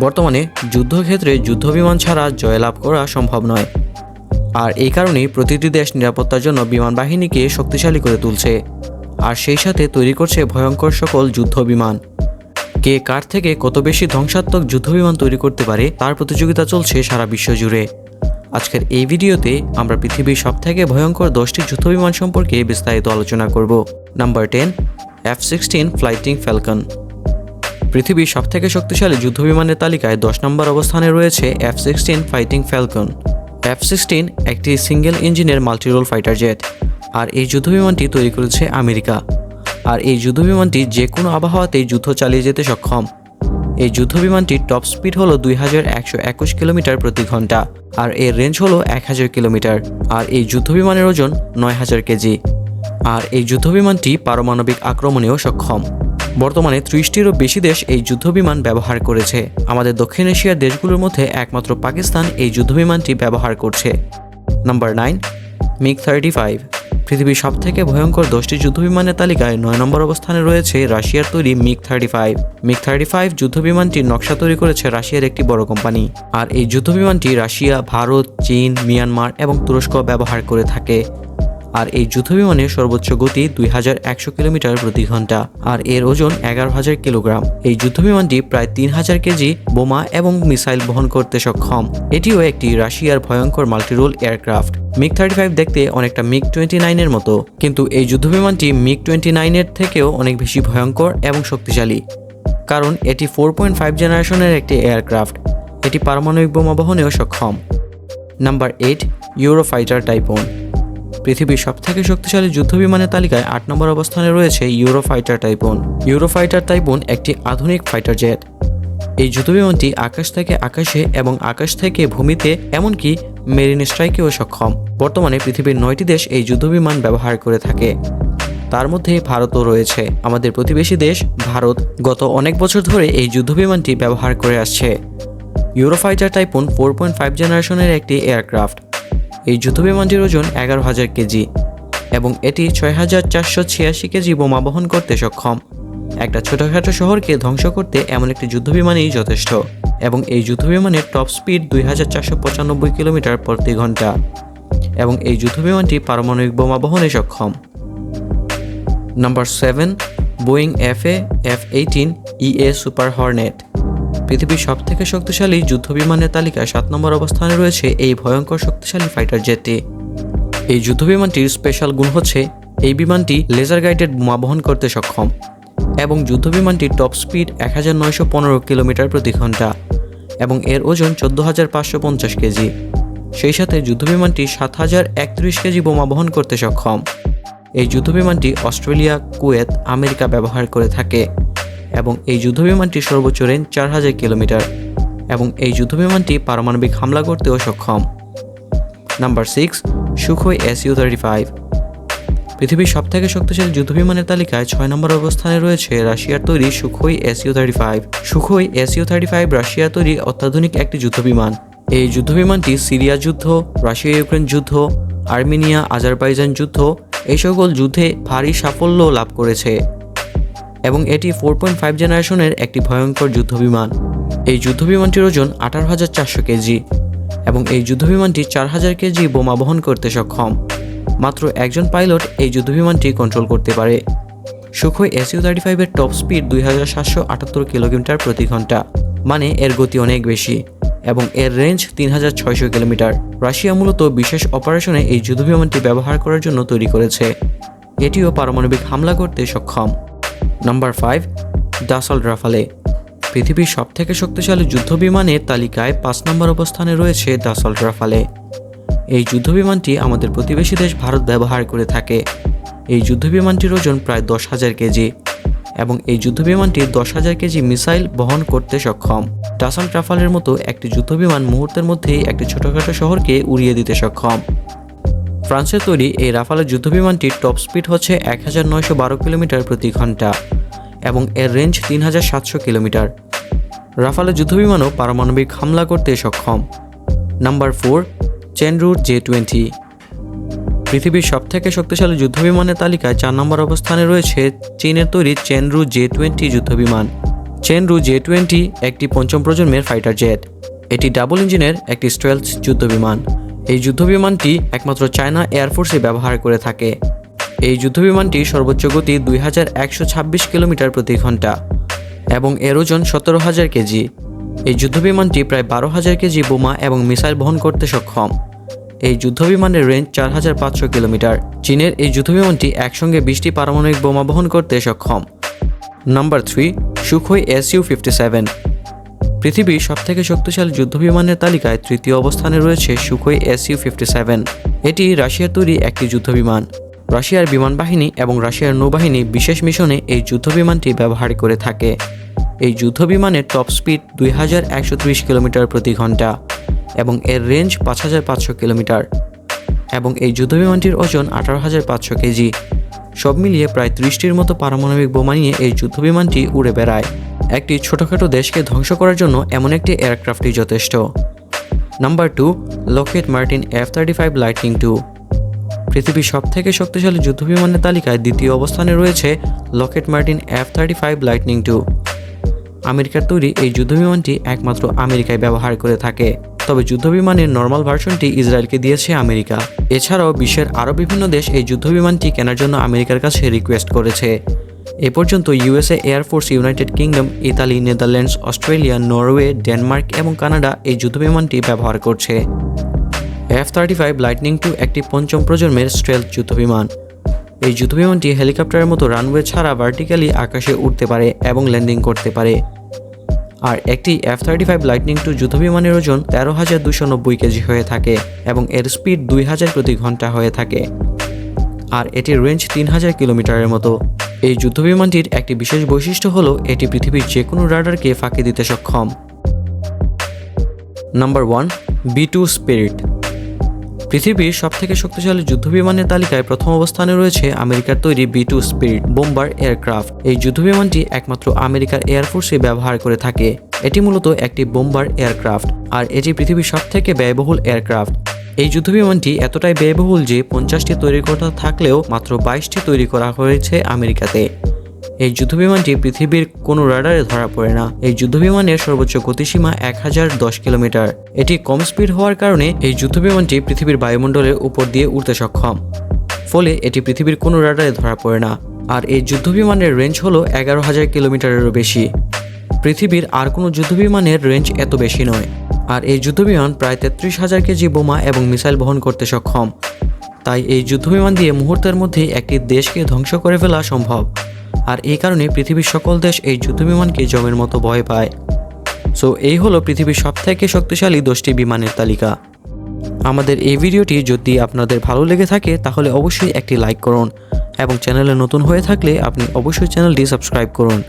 বর্তমানে যুদ্ধক্ষেত্রে যুদ্ধবিমান ছাড়া জয়লাভ করা সম্ভব নয়। আর এই কারণেই প্রতিটি দেশ নিরাপত্তার জন্য বিমান বাহিনীকে শক্তিশালী করে তুলছে। আর সেই সাথে তৈরি করছে ভয়ঙ্কর সকল যুদ্ধ বিমান কে কার থেকে কত বেশি ধ্বংসাত্মক যুদ্ধবিমান তৈরি করতে পারে তার প্রতিযোগিতা চলছে সারা বিশ্ব জুড়ে। আজকের এই ভিডিওতে আমরা পৃথিবীর সবথেকে ভয়ঙ্কর দশটি যুদ্ধবিমান সম্পর্কে বিস্তারিত আলোচনা করব। Number ten, F sixteen fighting falcon. পৃথিবীর সবথেকে শক্তিশালী যুদ্ধবিমানের তালিকায় দশ নম্বর অবস্থানে রয়েছে F sixteen fighting falcon F sixteen একটি সিঙ্গেল ইঞ্জিনের মাল্টিরোল ফাইটার জেট আর এই যুদ্ধবিমানটি তৈরি করেছে আমেরিকা। আর এই যুদ্ধবিমানটি যে কোনো আবহাওয়াতেই যুদ্ধ চালিয়ে যেতে সক্ষম। এই যুদ্ধবিমানটির টপ স্পিড হলো দুই হাজার একশো একুশ কিলোমিটার প্রতি ঘণ্টা, আর এর রেঞ্জ হলো এক হাজার কিলোমিটার, আর এই যুদ্ধবিমানের ওজন নয় হাজার কেজি। আর এই যুদ্ধবিমানটি পারমাণবিক আক্রমণেও সক্ষম। বর্তমানে ত্রিশটিরও বেশি দেশ এই যুদ্ধবিমান ব্যবহার করেছে। আমাদের দক্ষিণ এশিয়ার দেশগুলোর মধ্যে একমাত্র পাকিস্তান এই যুদ্ধবিমানটি ব্যবহার করছে। Number nine, MiG thirty five. পৃথিবীর সবথেকে ভয়ঙ্কর দশটি যুদ্ধবিমানের তালিকায় নয় নম্বর অবস্থানে রয়েছে রাশিয়ার তৈরি MiG thirty five. MiG thirty five যুদ্ধবিমানটির নকশা তৈরি করেছে রাশিয়ার একটি বড় কোম্পানি। আর এই যুদ্ধবিমানটি রাশিয়া, ভারত, চীন, মিয়ানমার এবং তুরস্ক ব্যবহার করে থাকে। আর এই যুদ্ধ যুদ্ধবিমানের সর্বোচ্চ গতি দুই হাজার একশো কিলোমিটার প্রতি ঘণ্টা, আর এর ওজন এগারো হাজার কিলোগ্রাম। এই যুদ্ধবিমানটি প্রায় তিন হাজার কেজি বোমা এবং মিসাইল বহন করতে সক্ষম। এটিও একটি রাশিয়ার ভয়ঙ্কর multirole aircraft. MiG thirty five দেখতে অনেকটা মিগ টোয়েন্টি নাইনের মতো, কিন্তু এই যুদ্ধবিমানটি মিগ টোয়েন্টি নাইনের থেকেও অনেক বেশি ভয়ঙ্কর এবং শক্তিশালী। কারণ এটি ফোর পয়েন্ট ফাইভ জেনারেশনের একটি এয়ারক্রাফট। এটি পারমাণবিক বোমা বহনেও সক্ষম। Number eight euro Eurofighter Typhoon পৃথিবীর সবথেকে শক্তিশালী যুদ্ধবিমানের তালিকায় আট নম্বর অবস্থানে রয়েছে ইউরোফাইটার টাইপন ইউরোফাইটার টাইপুন একটি আধুনিক ফাইটার জেট এই যুদ্ধবিমানটি আকাশ থেকে আকাশে এবং আকাশ থেকে ভূমিতে, এমনকি মেরিন স্ট্রাইকেও সক্ষম। বর্তমানে পৃথিবীর নয়টি দেশ এই যুদ্ধবিমান ব্যবহার করে থাকে। তার মধ্যে ভারতও রয়েছে। আমাদের প্রতিবেশী দেশ, ভারত, গত অনেক বছর ধরে এই যুদ্ধবিমানটি ব্যবহার করে আসছে। Eurofighter Typhoon four point five জেনারেশনের একটি এয়ারক্রাফট এই যুদ্ধবিমানটির ওজন এগারো হাজার কেজি এবং এটি ছয় হাজার চারশো ছিয়াশি কেজি বোমা বহন করতে সক্ষম। একটা ছোটখাটো শহরকে ধ্বংস করতে এমন একটি যুদ্ধবিমানই যথেষ্ট এবং এই যুদ্ধবিমানের টপ স্পিড দুই হাজার চারশো পঁচানব্বই কিলোমিটার প্রতি ঘণ্টা এবং এই যুদ্ধবিমানটি পারমাণবিক বোমা বহনে সক্ষম। Number seven, Boeing F A, F eighteen E A super hornet. পৃথিবীর সবথেকে শক্তিশালী যুদ্ধবিমানের তালিকায় সাত নম্বর অবস্থানে রয়েছে এই ভয়ঙ্কর শক্তিশালী ফাইটার জেটটি। এই যুদ্ধবিমানটির স্পেশাল গুণ হচ্ছে এই বিমানটি লেজার গাইডেড বোমা বহন করতে সক্ষম এবং যুদ্ধবিমানটির টপ স্পিড এক হাজার নয়শো পনেরো কিলোমিটার প্রতি ঘণ্টা এবং এর ওজন চোদ্দ হাজার পাঁচশো পঞ্চাশ কেজি। সেই সাথে যুদ্ধবিমানটি সাত হাজার একত্রিশ কেজি বোমা বহন করতে সক্ষম। এই যুদ্ধবিমানটি অস্ট্রেলিয়া, কুয়েত, আমেরিকা ব্যবহার করে থাকে। এবং এই যুদ্ধবিমানটির সর্বোচ্চ রেঞ্জ চার হাজার কিলোমিটার এবং এই যুদ্ধবিমানটি পারমাণবিক হামলা করতেও সক্ষম। Number six Sukhoi S U thirty five পৃথিবীর সবথেকে শক্তিশালী যুদ্ধবিমানের তালিকায় ছয় নম্বর অবস্থানে রয়েছে রাশিয়ার তৈরি Sukhoi S U thirty five Sukhoi S U thirty five রাশিয়ার তৈরি অত্যাধুনিক একটি যুদ্ধবিমান। এই যুদ্ধবিমানটি সিরিয়া যুদ্ধ রাশিয়া ইউক্রেন যুদ্ধ আর্মেনিয়া আজারবাইজান যুদ্ধ, এই সকল যুদ্ধে ভারী সাফল্য লাভ করেছে। এবং এটি ফোর পয়েন্ট ফাইভ জেনারেশনের একটি ভয়ঙ্কর যুদ্ধবিমান। এই যুদ্ধবিমানটির ওজন আঠারো হাজার চারশো কেজি এবং এই যুদ্ধবিমানটি চার হাজার কেজি বোমা বহন করতে সক্ষম। মাত্র একজন পাইলট এই যুদ্ধবিমানটি কন্ট্রোল করতে পারে। সুখোই এসইউ থার্টি ফাইভের টপ স্পিড দুই হাজার সাতশো আটাত্তর কিলোমিটার প্রতি ঘণ্টা মানে এর গতি অনেক বেশি এবং এর রেঞ্জ তিন হাজার ছয়শো কিলোমিটার। রাশিয়া মূলত বিশেষ অপারেশনে এই যুদ্ধবিমানটি ব্যবহার করার জন্য তৈরি করেছে। এটিও পারমাণবিক হামলা করতে সক্ষম। নাম্বার ফাইভ ডাসল রাফালে পৃথিবীর সবথেকে শক্তিশালী যুদ্ধবিমানের তালিকায় পাঁচ নম্বর অবস্থানে রয়েছে দাসল রাফালে এই যুদ্ধবিমানটি আমাদের প্রতিবেশী দেশ ভারত ব্যবহার করে থাকে। এই যুদ্ধবিমানটির ওজন প্রায় দশ হাজার কেজি এবং এই যুদ্ধবিমানটি দশ হাজার কেজি মিসাইল বহন করতে সক্ষম। ডাসল রাফালের মতো একটি যুদ্ধবিমান মুহূর্তের মধ্যেই একটি ছোটখাটো শহরকে উড়িয়ে দিতে সক্ষম। ফ্রান্সের তৈরি এই রাফালের যুদ্ধবিমানটির টপ স্পিড হচ্ছে এক হাজার নয়শো বারো কিলোমিটার প্রতি ঘণ্টা এবং এর রেঞ্জ তিন হাজার সাতশো কিলোমিটার। রাফালের যুদ্ধবিমানও পারমাণবিক হামলা করতে সক্ষম। নাম্বার ফোর, চেনরুর জে টোয়েন্টি। পৃথিবীর সবথেকে শক্তিশালী যুদ্ধবিমানের তালিকায় চার নম্বর অবস্থানে রয়েছে চীনের তৈরি চেনরু জে টোয়েন্টি যুদ্ধবিমান। চেনরু জে টোয়েন্টি একটি পঞ্চম প্রজন্মের ফাইটার জেট। এটি ডাবল ইঞ্জিনের একটি স্ট্রেলথ যুদ্ধবিমান। এই যুদ্ধবিমানটি একমাত্র চায়না এয়ারফোর্সে ব্যবহার করে থাকে। এই যুদ্ধবিমানটি সর্বোচ্চ গতি দুই হাজার একশো ছাব্বিশ কিলোমিটার প্রতি ঘণ্টা এবং এর ওজন সতেরো হাজার কেজি। এই যুদ্ধবিমানটি প্রায় বারো হাজার কেজি বোমা এবং মিসাইল বহন করতে সক্ষম। এই যুদ্ধবিমানের রেঞ্জ চার হাজার পাঁচশো কিলোমিটার। চীনের এই যুদ্ধবিমানটি একসঙ্গে বিশটি পারমাণবিক বোমা বহন করতে সক্ষম। Number three, Sukhoi S U fifty seven. পৃথিবীর সবথেকে শক্তিশালী যুদ্ধবিমানের তালিকায় তৃতীয় অবস্থানে রয়েছে Sukhoi S U fifty seven. এটি রাশিয়ার তৈরি একটি যুদ্ধবিমান। রাশিয়ার বিমান বাহিনী এবং রাশিয়ার নৌবাহিনী বিশেষ মিশনে এই যুদ্ধবিমানটি ব্যবহার করে থাকে। এই যুদ্ধবিমানের টপ স্পিড দুই হাজার একশো ত্রিশ কিলোমিটার প্রতি ঘণ্টা এবং এর রেঞ্জ পাঁচ হাজার পাঁচশো কিলোমিটার। এবং এই যুদ্ধবিমানটির ওজন আঠারো হাজার পাঁচশো কেজি। সব মিলিয়ে প্রায় ত্রিশটির মতো পারমাণবিক বোমা নিয়ে এই যুদ্ধবিমানটি উড়ে বেড়ায়। একটি ছোটোখাটো দেশকে ধ্বংস করার জন্য এমন একটি এয়ারক্রাফটই যথেষ্ট। Number two Lockheed Martin F thirty five lightning two পৃথিবীর সবথেকে শক্তিশালী যুদ্ধবিমানের তালিকায় দ্বিতীয় অবস্থানে রয়েছে Lockheed Martin F thirty five lightning two আমেরিকার তৈরি এই যুদ্ধবিমানটি একমাত্র আমেরিকায় ব্যবহার করে থাকে। তবে যুদ্ধবিমানের নর্মাল ভার্সনটি ইসরায়েলকে দিয়েছে আমেরিকা। এছাড়াও বিশ্বের আরও বিভিন্ন দেশ এই যুদ্ধবিমানটি কেনার জন্য আমেরিকার কাছে রিকোয়েস্ট করেছে। এ পর্যন্ত USA air force United Kingdom Italy Netherlands Australia Norway Denmark এবং কানাডা এই যুদ্ধবিমানটি ব্যবহার করছে। F thirty five lightning two একটি পঞ্চম প্রজন্মের স্ট্রেলথ যুদ্ধবিমান। এই যুদ্ধবিমানটি হেলিকপ্টারের মতো রানওয়ে ছাড়া ভার্টিক্যালি আকাশে উঠতে পারে এবং ল্যান্ডিং করতে পারে। আর একটি F thirty five lightning two যুদ্ধবিমানের ওজন তেরো হাজার দুশো নব্বই কেজি হয়ে থাকে এবং এর স্পিড দুই হাজার প্রতি ঘণ্টা হয়ে থাকে। আর এটির রেঞ্জ তিন হাজার কিলোমিটারের মতো। এই যুদ্ধবিমানটির একটি বিশেষ বৈশিষ্ট্য হলো, এটি পৃথিবীর যে কোনো রাডারকে ফাঁকি দিতে সক্ষম। Number one, B two spirit. পৃথিবীর সবথেকে শক্তিশালী যুদ্ধবিমানের তালিকায় প্রথম অবস্থানে রয়েছে আমেরিকার তৈরি B two spirit, bomber aircraft. এই যুদ্ধবিমানটি একমাত্র আমেরিকার এয়ারফোর্সে ব্যবহার করে থাকে। এটি মূলত একটি বোম্বার এয়ারক্রাফট, আর এটি পৃথিবীর সবথেকে ব্যয়বহুল এয়ারক্রাফট। এই যুদ্ধবিমানটি এতটাই ব্যয়বহুল যে পঞ্চাশটি তৈরি করা থাকলেও মাত্র বাইশটি তৈরি করা হয়েছে আমেরিকাতে। এই যুদ্ধবিমানটি পৃথিবীর কোনো রাডারে ধরা পড়ে না। এই যুদ্ধবিমানের সর্বোচ্চ গতিসীমা এক হাজার দশ কিলোমিটার। এটি কম স্পিড হওয়ার কারণে এই যুদ্ধবিমানটি পৃথিবীর বায়ুমণ্ডলের উপর দিয়ে উড়তে সক্ষম। ফলে এটি পৃথিবীর কোনো রাডারে ধরা পড়ে না। আর এই যুদ্ধবিমানের রেঞ্জ হলো এগারো হাজার কিলোমিটারেরও বেশি। পৃথিবীর আর কোনো যুদ্ধবিমানের রেঞ্জ এত বেশি নয়। আর এই যুদ্ধবিমান প্রায় তেত্রিশ হাজার কেজি বোমা এবং মিসাইল বহন করতে সক্ষম। তাই এই যুদ্ধবিমান দিয়ে মুহূর্তের মধ্যে একটি দেশকে ধ্বংস করে ফেলা সম্ভব। আর এই কারণে পৃথিবীর সকল দেশ এই যুদ্ধবিমানকে জমের মতো ভয় পায়। সো এই হলো পৃথিবীর সবথেকে শক্তিশালী দশটি বিমানের তালিকা। আমাদের এই ভিডিওটি যদি আপনাদের ভালো লেগে থাকে, তাহলে অবশ্যই একটি লাইক করুন। এবং চ্যানেলে নতুন হয়ে থাকলে আপনি অবশ্যই চ্যানেলটি সাবস্ক্রাইব করুন।